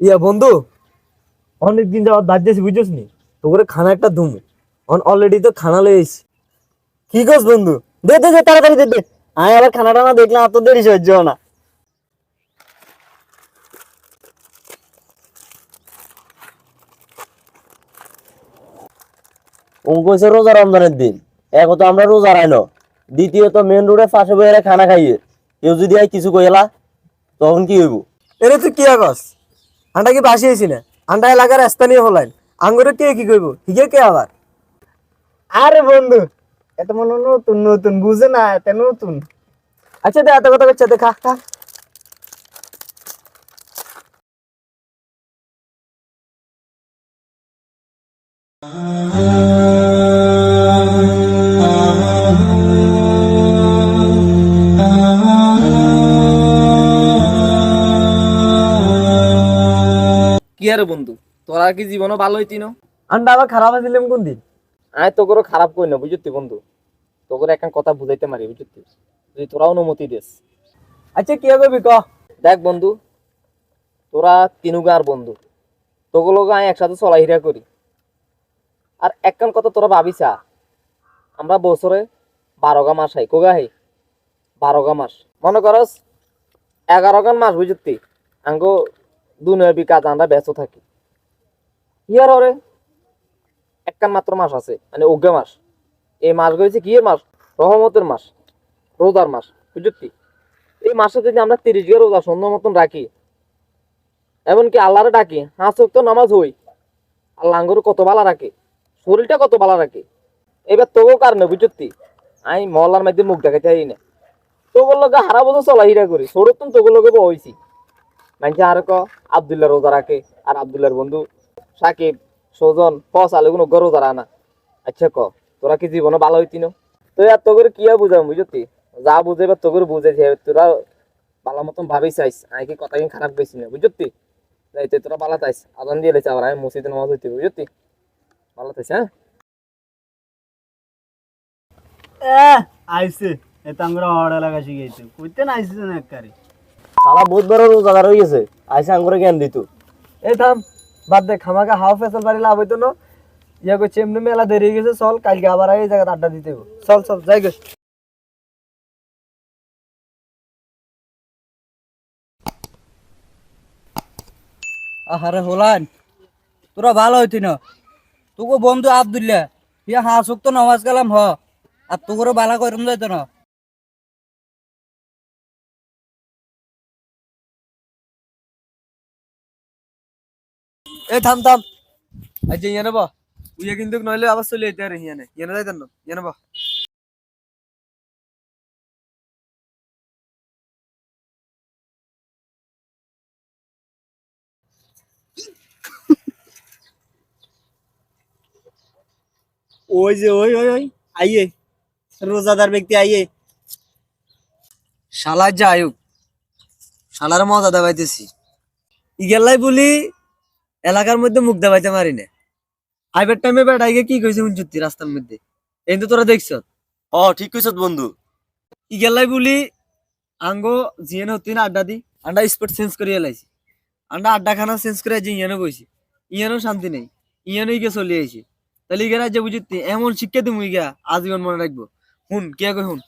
ইয়া বন্ধু অনেক দিন যাওয়ার দাঁড় দিয়েছি বুঝছিস নি তো করে খানা একটা ধুম অলরেডি তো খানা এসছি কি করছ বন্ধু? দে দে দে, তাড়াতাড়ি দে দে। আমি আবার খানাটা না দেখলাম এত দেরি সহ্য না। অঙ্ক হচ্ছে রোজা রমজানের দিন। এক তো আমরা রোজা রাইনো দ্বিতীয়ত মেন রোডে পাশে বইয়ে খানা খাইয়ে। কেউ যদি আই কিছু কইলা, তখন কি হইব? এরে, তুই কি আগস? আন্ডা কি বাসি হয়েছি না? আন্ডা এলাকার স্থানীয় হলাইন। আঙ্গুরে কে কি কইব? হিগে কে আবার? আরে বন্ধু এত মনে নতুন নতুন বুঝে না এত নতুন। আচ্ছা দে এত কথা করছে দেখা খা কি আরে বন্ধু তোরা কি জীবনও ভালো হইতি না আন্ডা আবার খারাপ আছিলাম কোন দিন আয় তো করে খারাপ কই না বুঝতি বন্ধু? তো করে কথা বুঝাইতে মারি বুঝতি যদি তোরা অনুমতি দিস। আচ্ছা কি করবি ক দেখ বন্ধু তোরা তিনুগার বন্ধু। তোগুলো আমি একসাথে চলাহিরা করি। আর একখান কথা তোরা ভাবিসা আমরা বছরে বারোগা মাস হাই কোগা হাই বারোগা মাস। মনে করস এগারোগান মাস বুঝতি আঙ্গো দুনিয়াবি কাজ আমরা ব্যস্ত থাকি। ইয়ার ওরে একখান মাত্র মাস আছে মানে অজ্ঞা মাস। এই মাস গেছে কি মাস? রহমতের মাস, রোজার মাস বুঝতি এই মাসে যদি আমরা তিরিশ গিয়ে রোজা সুন্দর মতন রাখি, এমনকি আল্লাহরে ডাকি হাঁস তো নামাজ হই, আল্লাহ আঙ্গুর কত ভালো রাখে, শরীরটা কত ভালো রাখে। এবার তোকেও কারণে বুঝতি আমি মহল্লার মধ্যে মুখ দেখাতে চাই না তোগুর লোকে হারা বছর চলাহিরা করি সরতুন তোগুর লোকে বইছি মানছে আর ক, আবদুল্লাহ রোজা রাখে, আর আবদুল্লাহর বন্ধু সাকিব। সজন ফস আলু কোনো রোজা না। আচ্ছা ক তোরা কি জীবনে ভালো হইতি না তো আর তোকে কি আর বুঝাম বুঝতি যা বুঝে বা তোকে বুঝেছে তোরা ভালো মতন ভাবি চাইস আমি কি কথা কি খারাপ গেছি না বুঝতি যাইতে তোরা ভালো চাইস আদান দিয়ে লেছে আবার আমি মসজিদে নামাজ হইতে বুঝতি ভালো চাইস হ্যাঁ আইছে এত আমরা হড় এলাকা শিখাইছে কইতে না আইছে না একবারে সারা বহুত বড় রোজাদার হয়ে গেছে আইসা আঙ্গুরে জ্ঞান দিত এই থাম। বাদ দে খামাকা হাওয়া ফেসল বাড়ি লাভ হইতো না। ইয়া করছে এমনি মেলা দেরি হয়ে গেছে, চল, কালকে আবার এই জায়গাতে আড্ডা দিতে হইবো। চল চল, যাই গে আহারে হোলান, তোরা ভালো হইতি না। তোকে বন্ধু আবদুল্লাহ, ইয়া হাসুক তো নামাজ কালাম হ, আর তোকে বালা করম যাইতো না। এই থাম থাম। আজ ইয়ে নেব। উইয়া কিন্তু নইলে আবার চলে যেতে আর হিয়ানে। ইয়ে যাইতেন না ইয়ে নেব। ওই যে ওই ওই ওই আইয়ে। রোজাদার ব্যক্তি আইয়ে। শালার যা আয়ুক শালার মজা দেবাইতেছি ইগেলাই বলি এলাকার মধ্যে মুখ দেবাইতে পারি না আইবার টাইমে বেড়াইগে কি কইছে হুঞ্চুতি রাস্তার মধ্যে? এই তো তোরা দেখছ? ও ঠিক কইছ বন্ধু। ইগেলাই বলি আঙ্গো জিয়েন হতি না আড্ডা দি আন্ডা স্পট চেঞ্জ করে এলাইছি। আন্ডা আড্ডা খানা চেঞ্জ করে যে ইয়ানো বইছি। ইয়ানো শান্তি নেই। ইয়ানো ইগে চলে আইছি। তাহলে ইগে রাজ্যে বুঝতি এমন শিক্ষা দিমু ইগা আজীবন মনে রাখব। হুন কে কই হুন?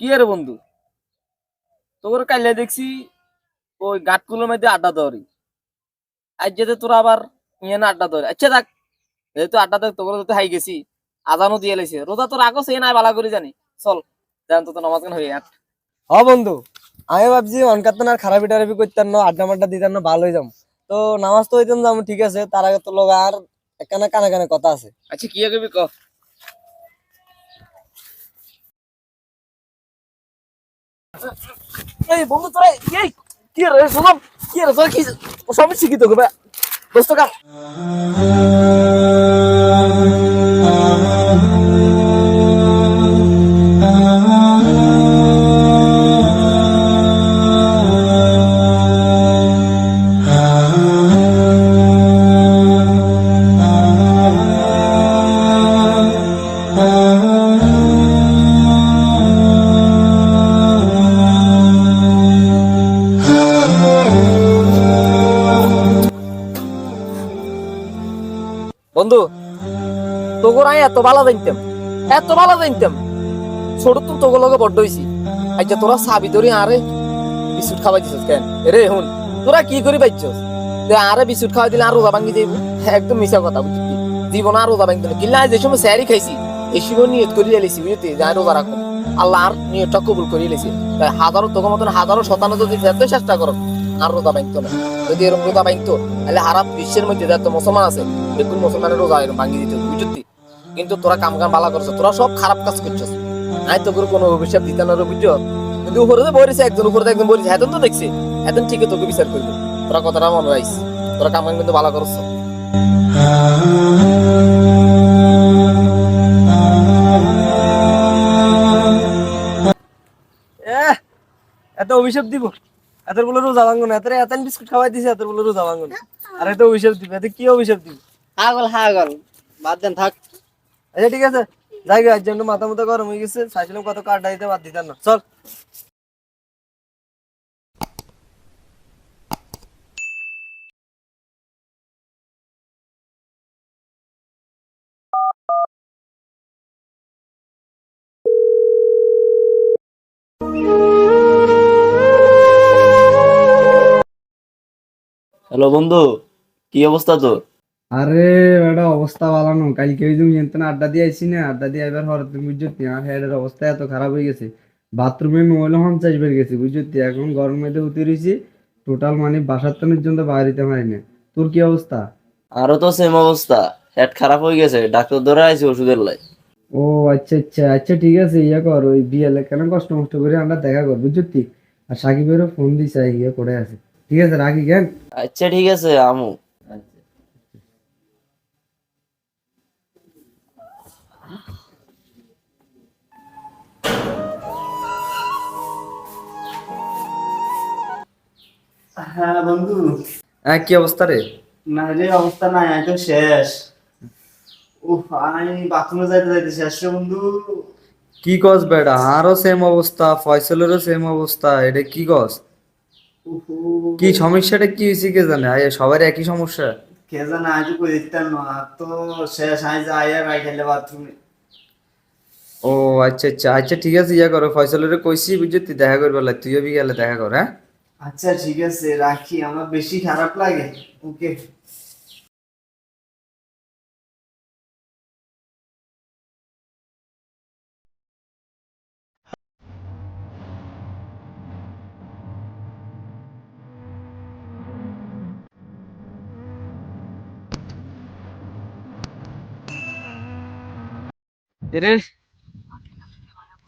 কি আরে বন্ধু? তোর কাইলে দেখছি ওই গাটগুলোর মধ্যে আড্ডা দৌড়ি আজ যেতে তোরা আবার ইয়ে না আড্ডা দৌড়ি আচ্ছা দেখ যেহেতু আড্ডা দেখ তোর তো হাই গেছি। আজানও দিয়ে লাইছে রোজা তোর আগো সে নাই বালা করে জানি। চল জান তো নামাজ গান হয়ে আট হ বন্ধু আমি ভাবছি অনকাত আর খারাপি টারাপি করতাম না আড্ডা মাড্ডা দিতাম না ভালো হয়ে যাম। তো নামাজ তো হইতাম যাম ঠিক আছে তার আগে তো লোক আর একখানা কানে কানে কথা আছে। আচ্ছা কি কবি ক? এই বন্ধু তোরা, এই, কি রে শোনাম কি রে তোরা কি সব শিখিত হবে দোস্ত, কাম। বন্ধু, তোগর এত ভালো জানতাম, এত ভালো জানতাম। ছোট তো তোগর লগে বড্ড হইছি। আজ তোরা সাবি ধরি আরে বিস্কুট খাওয়াই দিছিস কেন? রে হুন, তোরা কি করি পাইছস? আরে বিস্কুট খাওয়াই দিলে আর রোজা ভাঙ্গি যাইব? একদম মিছা কথা বুঝছি জীবন আর রোজা ভাঙ্গি দিলে কিল্লা যে সময় স্যারি খাইছি, এই সময় নিয়ত করি লেছি বুঝতে যাই রোজা রাখো। আল্লাহ আর নিয়তটা কবুল করি লেছি তাই হাজারো তোকে মতন হাজারো শতানো যদি চেষ্টা করো আর রোজা ভাঙতো না। যদি এরকম রোজা ভাঙতো, তাহলে বিশ্বের মধ্যে মুসলমান আছে মুসলমানের রোজা এরকম ভাঙিয়ে দিত কিন্তু তোরা কাম কাম ভালো করছ, তোরা সব খারাপ কাজ করছিস। আই তো করে কোনো অভিশাপ দিতে না বুঝছ? কিন্তু উপরে তো বলেছে একজন উপরে একজন বলেছে তো দেখছি। এখন তোকে বিচার করবি। তোরা কথাটা মনে রাখিস। তোরা কাম কাম কিন্তু ভালো করছ। এত অভিশাপ দিব। এত বলে রোজা ভাঙুন এত এত বিস্কুট খাওয়াই দিছে এত বলে রোজা না। আর এত অভিশাপ দিবে এত কি অভিশাপ দিব? হাগল হাগল। বাদ দেন থাক। আচ্ছা ঠিক আছে। যাই গে আজ জন্য মাথা মতো গরম হয়ে গেছে চাইছিলাম কত কার্ড দিতে বাদ দিতাম না। চল। হ্যালো বন্ধু কি অবস্থা তোর? আরে এটা অবস্থা ভালো না কালকে ওই তুমি এনতেন আড্ডা দিয়ে আইছি না আড্ডা দিয়ে এবার হঠাৎ তুমি বুঝছি আমার হেডের অবস্থা এত খারাপ হয়ে গেছে। বাথরুমে মোবাইল বের গেছে বুঝছি এখন গরমের মধ্যে উঠে রয়েছি টোটাল মানে বাসার টানের জন্য বাইরে দিতে পারি না। তোর কি অবস্থা? আরও তো সেম অবস্থা হেড খারাপ হয়ে গেছে ডাক্তার ধরে আইছি ওষুধের লাই। ও আচ্ছা আচ্ছা আচ্ছা ঠিক আছে ইয়া কর ওই বিয়েলে কেন কষ্ট মষ্ট করে আমরা দেখা কর বুঝছি আর সাকিবেরও ফোন দিছে ইয়ে করে আছে। ঠিক আছে রাখি কেন? আচ্ছা ঠিক আছে আমু। হ্যাঁ বন্ধু। হ্যাঁ কি অবস্থা রে? না রে অবস্থা নাই একদম শেষ। উফ আমি বাথরুমে যাইতে যাইতে শেষ রে বন্ধু? কি কস বেটা আরও সেম অবস্থা ফয়সলেরও সেম অবস্থা এটা কি কস? কি সমস্যাটা কি হয়েছে কে জানে? আয়া সবার একই সমস্যা। কে জানে আজ কই দিতাম না। তো শেষ আজ আয়া রাই খেলে বাথরুমে। ও আচ্ছা আচ্ছা আচ্ছা ঠিক আছে ইয়া করো ফয়সালের কইছি বুঝতে তুই দেখা করবে লাগ তুইও গেলে দেখা কর হ্যাঁ? আচ্ছা ঠিক আছে রাখি আমার বেশি খারাপ লাগে। ওকে।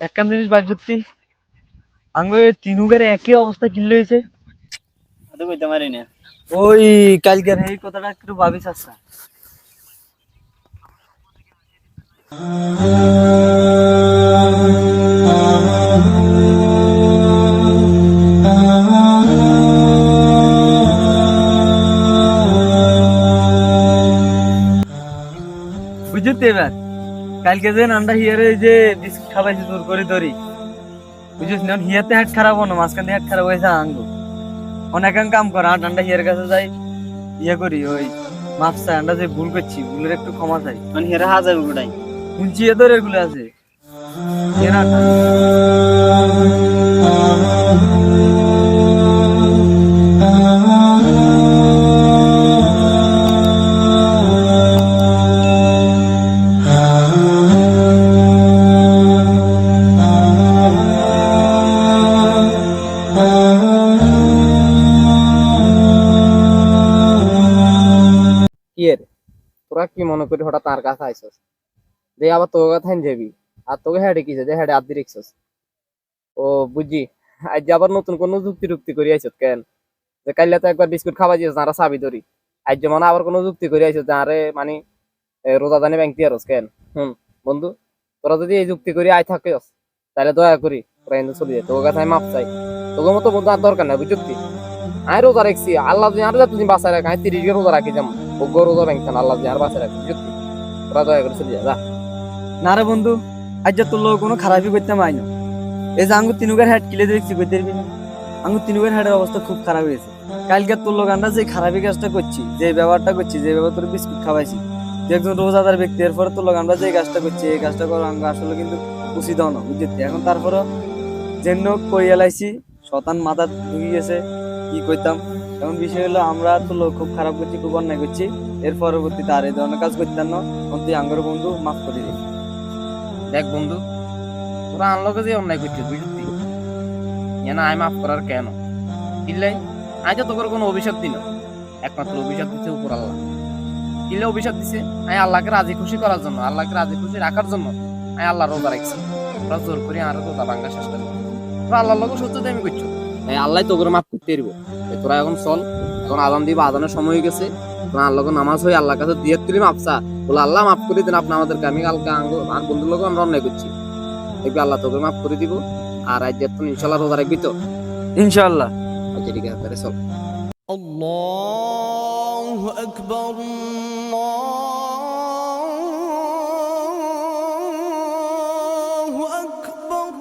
একখান জিনিস বাদ সত্যি আঙ্গুর তিনুগের একই অবস্থা কিনলে হয়েছে? তো কইতে পারি না ওই কালকের এই কথাটা একটু ভাবিস আচ্ছা। বুঝতে এবার? কালকে যে নানটা হিয়ারে যে বিস্কুট খাবাইছে দূর করে ধরি। বুঝিস না হিয়াতে হাট খারাপ হনো মাঝখানে হাট খারাপ হয়েছে আঙ্গু অনেক কাম কর আর আন্ডা হিয়ার কাছে যাই ইয়ে করি ওই মাফ চাই আন্ডা যে ভুল করছি ভুলের একটু ক্ষমা চাই। মানে হিয়ারে হাজার শুনছি ধরে এগুলো আছে। তোরা কি মনে করি হঠাৎ তার কাছে আইসস? দে আবার তোর কথা যাবি। আর তোকে হেডে কি যে? হেডে আদি রিক্সস ও বুঝি আজ যে আবার নতুন কোন যুক্তি টুক্তি করে আইছত কেন? যে কাইলে তো একবার বিস্কুট খাওয়া দিয়েছ তারা চাবি ধরি। আজ যে মানে আবার কোনো যুক্তি করে আইছত যে আরে মানে এ, রোজাদানি ব্যাংক আর কেন? হুম বন্ধু তোরা যদি এই যুক্তি করে আই থাকিস। তাহলে দয়া করি তোরা কিন্তু চলে যায় তোর কাছে মাপ চাই। তোকে মতো বন্ধু আর দরকার নাই বুঝছি আমি রোজা রাখছি। আল্লাহ যদি আর তুমি বাঁচায় রাখ আমি তিরিশ রোজা রাখি যাম যা না রে বন্ধু, আজ তোর লোক কোনো খারাপই করতাম আইনো এই যে আঙ্গুর তিনুকের হেড কিলে দেখছি করতে না? আঙ্গুর তিনুকের হেডের অবস্থা খুব খারাপ হয়েছে। কালকে তোর লোক আমরা যে খারাপই কাজটা করছি, যে ব্যবহারটা করছি, যে ব্যবহার তোর বিস্কুট খাওয়াইছি, যে একজন রোজাদার ব্যক্তি, এরপরে তোর লোক আমরা যে কাজটা করছি, এই কাজটা করা আঙ্গ আসলে কিন্তু উচিত না, বুঝলি? এখন তারপরে যেন কই এলাইছি, শতান মাথা ঢুকে গেছে, কি কইতাম? এখন বিষয় হলো, আমরা তো লোক খুব খারাপ করছি, খুব অন্যায় করছি। এর পরবর্তীতে আর এই ধরনের কাজ করতাম না। তুই আঙ্গর বন্ধু, মাফ করে দিই দেখ বন্ধু, তোরা আনলোকে যে অন্যায় করছিস, বুঝলি না আমি মাফ করার কেন? কিনলে আমি তো তোর কোনো অভিশাপ দিন একমাত্র অভিশাপ দিচ্ছে উপর আল্লাহ। কিনলে অভিশাপ দিছে আমি আল্লাহকে রাজি খুশি করার জন্য, আল্লাহকে রাজি খুশি রাখার জন্য আমি আল্লাহ রোজা রাখছি। তোরা জোর করি আর রোজা ভাঙ্গা চেষ্টা করি তোরা আল্লাহর লোক সত্য আমি করছ তাই আল্লাহ তোকে মাফ করতে পারবো তাই তোরা এখন চল এখন আদান দিব আদানের সময় হয়ে গেছে তোরা আল্লাহকে নামাজ হয়ে আল্লাহর কাছে দিয়ে তুলি মাপসা বলে আল্লাহ মাফ করে দিন আপনি আমাদেরকে আমি কালকে আঙ্গ- আর বন্ধুর লোক আমরা অন্যায় করছি দেখবি আল্লাহ তোকে মাফ করে দিব আর আজ তুমি ইনশাল্লাহ রোজা রাখবি তো ইনশাআল্লাহ আচ্ছা ঠিক আছে তাহলে চল الله أكبر الله أكبر